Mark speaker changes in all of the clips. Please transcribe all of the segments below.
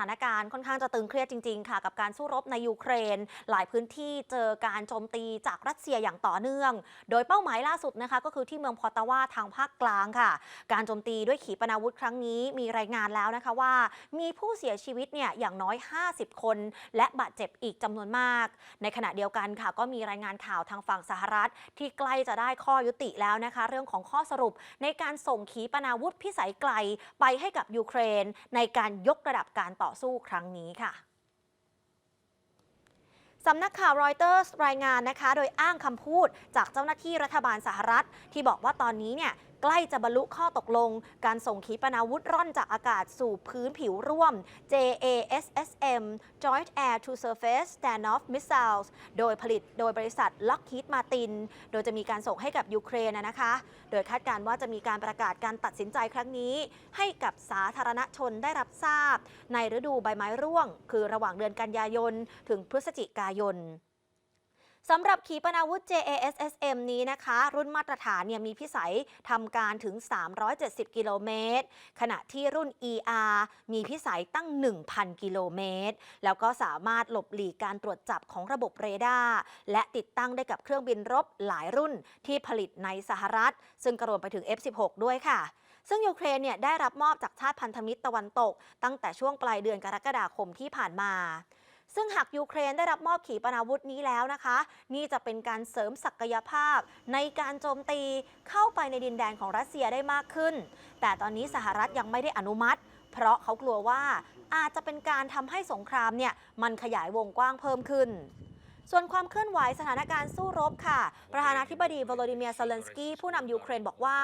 Speaker 1: ถานการณ์ค่อนข้างจะตึงเครียดจริง ๆ ค่ะ กับการสู้รบในยูเครน หลายพื้นที่เจอการโจมตีจากรัสเซียอย่างต่อเนื่อง โดยเป้าหมายล่าสุดนะคะ ก็คือที่เมืองพอตาวาทางภาคกลางค่ะ การโจมตีด้วยขีปนาวุธครั้งนี้มีรายงานแล้วนะคะว่า มีผู้เสียชีวิตเนี่ยอย่างน้อย 50 คน และบาดเจ็บอีกจำนวนมาก ในขณะเดียวกันค่ะ ก็มีรายงานข่าวทางฝั่งสหรัฐ ที่ใกล้จะได้ข้อยุติแล้วนะคะ เรื่องของข้อสรุปในการส่งขีปนาวุธพิสัยไกลไปให้กับยูเครน ในการยกระดับการต่อสู้ครั้งนี้ค่ะสำนักข่าวรอยเตอร์สรายงานนะคะ โดยอ้างคำพูดจากเจ้าหน้าที่รัฐบาลสหรัฐ ที่บอกว่าตอนนี้เนี่ย ใกล้จะบรรลุข้อตกลง การส่งขีปนาวุธร่อนจากอากาศสู่พื้นผิวร่วม JASSM Joint Air to Surface Standoff Missiles โดยผลิตโดยบริษัท Lockheed Martin โดยจะมีการส่งให้กับยูเครนนะนะคะ โดยคาดการณ์ว่าจะมีการประกาศการตัดสินใจครั้งนี้ ให้กับสาธารณชนได้รับทราบ ในฤดูใบไม้ร่วง คือระหว่างเดือนกันยายน ถึงพฤศจิกายน สำหรับขีปนาวุธ JASSM นี้นะคะ รุ่นมาตรฐานเนี่ยมีพิสัยทำการถึง 370 กิโลเมตร ขณะที่รุ่น ER มีพิสัยตั้ง 1,000 กิโลเมตร แล้วก็สามารถหลบหลีกการตรวจจับของระบบเรดาร์ และติดตั้งได้กับเครื่องบินรบหลายรุ่นที่ผลิตในสหรัฐ ซึ่งกระรวมไปถึง F16 ด้วยค่ะซึ่งยูเครนเนี่ยได้รับมอบจากชาติพันธมิตรตะวันตก ตั้งแต่ช่วงปลายเดือนกรกฎาคมที่ผ่านมา ซึ่งหากยูเครนได้รับมอบขีปนาวุธนี้แล้วนะคะ นี่จะเป็นการเสริมศักยภาพ ในการโจมตีเข้าไปในดินแดนของรัสเซียได้มากขึ้น แต่ตอนนี้สหรัฐยังไม่ได้อนุมัติ เพราะเขากลัวว่าอาจจะเป็นการทำให้สงครามเนี่ยมันขยายวงกว้างเพิ่มขึ้น ส่วนความเคลื่อนไหวสถานการณ์สู้รบค่ะ ประธานาธิบดีวโลดิเมียร์เซเลนสกี้ผู้นำยูเครนบอกว่า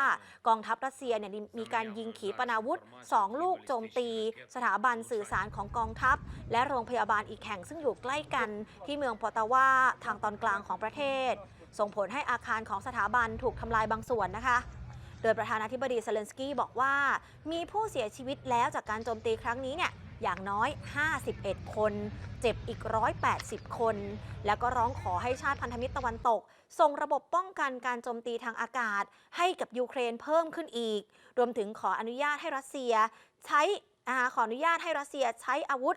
Speaker 1: กองทัพรัสเซียเนี่ยมีการยิงขีปนาวุธ 2 ลูกโจมตี สถาบันสื่อสารของกองทัพ และโรงพยาบาลอีกแห่งซึ่งอยู่ใกล้กันที่เมืองพอตาวาทางตอนกลางของประเทศ ส่งผลให้อาคารของสถาบันถูกทำลายบางส่วนนะคะโดยประธานาธิบดีเซเลนสกี้บอกว่า มีผู้เสียชีวิตแล้วจากการโจมตีครั้งนี้เนี่ย อย่างน้อย 51 คน เจ็บอีก 180 คน แล้วก็ร้องขอให้ชาติพันธมิตรตะวันตก ส่งระบบป้องกันการโจมตีทางอากาศ ให้กับยูเครนเพิ่มขึ้นอีก รวมถึงขออนุญาตให้รัสเซีย ใช้อขออนุญาตให้รัสเซียใช้อาวุธ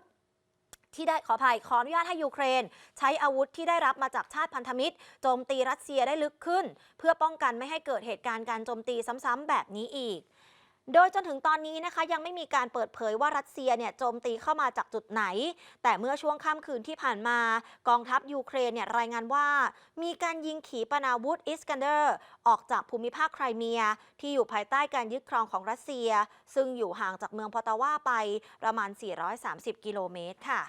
Speaker 1: ที่ได้ขออภัยขออนุญาตให้ยูเครน ใช้อาวุธที่ได้รับมาจากชาติพันธมิตรโจมตีรัสเซียได้ลึกขึ้น เพื่อป้องกันไม่ให้เกิดเหตุการณ์การโจมตีซ้ำๆแบบนี้อีก โดยจนถึงตอนนี้นะคะยังไม่มีการเปิดเผยว่ารัสเซียเนี่ยโจมตีเข้ามาจากจุดไหน แต่เมื่อช่วงค่ำคืนที่ผ่านมากองทัพยูเครนเนี่ยรายงานว่า มีการยิงขีปนาวุธอิสกันเดอร์ออกจากภูมิภาคไครเมีย ที่อยู่ภายใต้การยึดครองของรัสเซีย ซึ่งอยู่ห่างจากเมืองพอตาวาไปประมาณ 430 กิโลเมตรค่ะ